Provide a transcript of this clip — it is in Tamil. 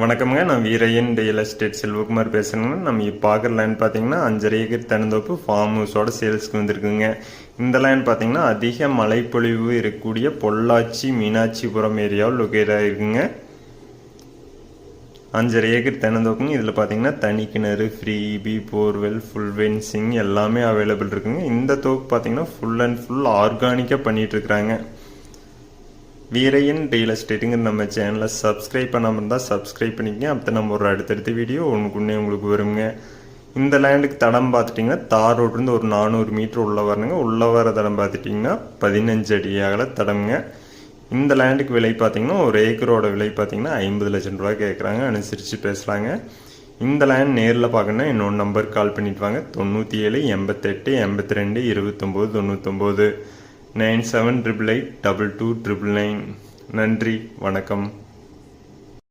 வணக்கம்ங்க. நான் வீரையன் ரியல் எஸ்டேட் செல்வகுமார் பேசுகிறேங்க நம்ம இப்போ பார்க்குற லேண்ட் பார்த்தீங்கன்னா அஞ்சரை ஏக்கர் தென்னந்தோப்பு ஃபார்ம் ஹவுஸோட சேல்ஸ்க்கு வந்திருக்குங்க. இந்த லேண்ட் பார்த்தீங்கன்னா அதிக மழைப்பொழிவு இருக்கக்கூடிய பொள்ளாச்சி மீனாட்சிபுரம் ஏரியாவில் லொக்கேட் ஆகிருக்குங்க அஞ்சரை ஏக்கர் தென்னந்தோப்புங்க. இதில் பார்த்தீங்கன்னா தனி கிணறு free B borewell full fencing எல்லாமே அவைலபிள் இருக்குங்க. இந்த தோப்பு பார்த்தீங்கன்னா ஃபுல் அண்ட் ஃபுல் ஆர்கானிக்காக பண்ணிகிட்ருக்குறாங்க இருக்கிறாங்க. வீரையன் ரியல் எஸ்டேட்டுங்கிற நம்ம சேனலை சப்ஸ்கிரைப் பண்ணாமல் இருந்தால் சப்ஸ்கிரைப் பண்ணிக்கங்க. அப்போ நம்ம ஒரு அடுத்தடுத்த வீடியோ ஒன்றுக்குன்னே உங்களுக்கு வருங்க. இந்த லேண்டுக்கு தடம் பார்த்துட்டிங்கன்னா தார் ரோட்லேருந்து ஒரு நானூறு மீட்டர் உள்ளே வரணுங்க. உள்ளே வர தடம் பார்த்துட்டிங்கன்னா பதினஞ்சு அடி அகல தடம்ங்க. இந்த லேண்டுக்கு விலை பார்த்தீங்கன்னா ஒரு ஏக்கரோட விலை பார்த்தீங்கன்னா ஐம்பது லட்சம் ரூபா கேட்குறாங்க. அனுசரித்து பேசுகிறாங்க இந்த லேண்ட் நேரில் பார்க்கணுன்னா இன்னொரு நம்பருக்கு கால் பண்ணிட்டு வாங்க. தொண்ணூற்றி ஏழு எண்பத்தெட்டு எண்பத்தி ரெண்டு இருபத்தொம்போது தொண்ணூத்தொம்போது. Nine seven triple eight double two triple nine. நன்றி வணக்கம்.